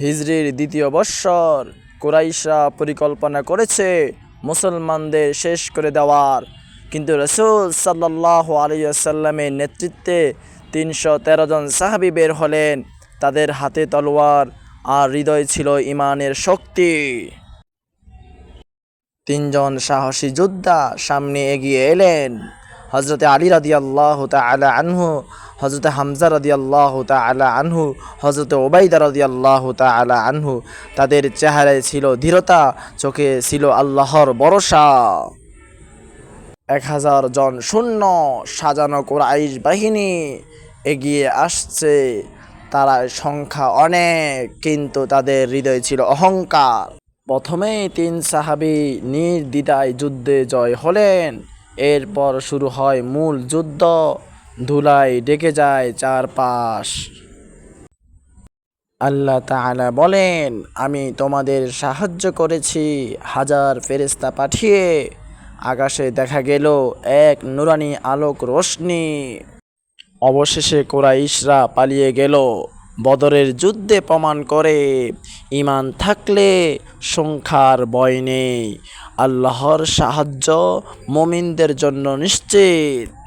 হিজরির দ্বিতীয় বৎসর কুরাইশরা পরিকল্পনা করেছে মুসলমানদের শেষ করে দেওয়ার। কিন্তু রসুল সাল্লাহ আলিয়াল্লামের নেতৃত্বে তিনশো তেরো জন সাহাবি বের হলেন। তাদের হাতে তলোয়ার আর হৃদয় ছিল ইমানের শক্তি। তিনজন সাহসী যোদ্ধা সামনে এগিয়ে এলেন। হজরতে আলী রাদি আল্লাহ তালা আনহু হজরতে হামজা রাদি আল্লাহ তালা আনহু হজরতে ওবাইদা রাদি আল্লাহ তালা আনহু, তাদের চেহারায় ছিল ধীরতা চোখে ছিল আল্লাহর ভরসা। এক হাজার জন শূন্য সাজানো কোরাইশ বাহিনী এগিয়ে আসছে। তারা সংখ্যা অনেক, কিন্তু তাদের হৃদয় ছিল অহংকার। প্রথমেই তিন সাহাবি নির্দ্বিধায় যুদ্ধে জয় হলেন। এরপর শুরু হয় মূল যুদ্ধ। ধুলাই ডেকে যায় চারপাশ। আল্লাহ তাআলা বলেন, আমি তোমাদের সাহায্য করেছি, হাজার ফেরেস্তা পাঠিয়ে। আকাশে দেখা গেল এক নুরানি আলোক রোশনি অবশেষে কোরা কোরাইশরা পালিয়ে গেল, বদরের যুদ্ধে প্রমাণ করে ইমান থাকলে সংখ্যার ভয় নেই। আল্লাহর সাহায্য মমিনদের জন্য নিশ্চিত।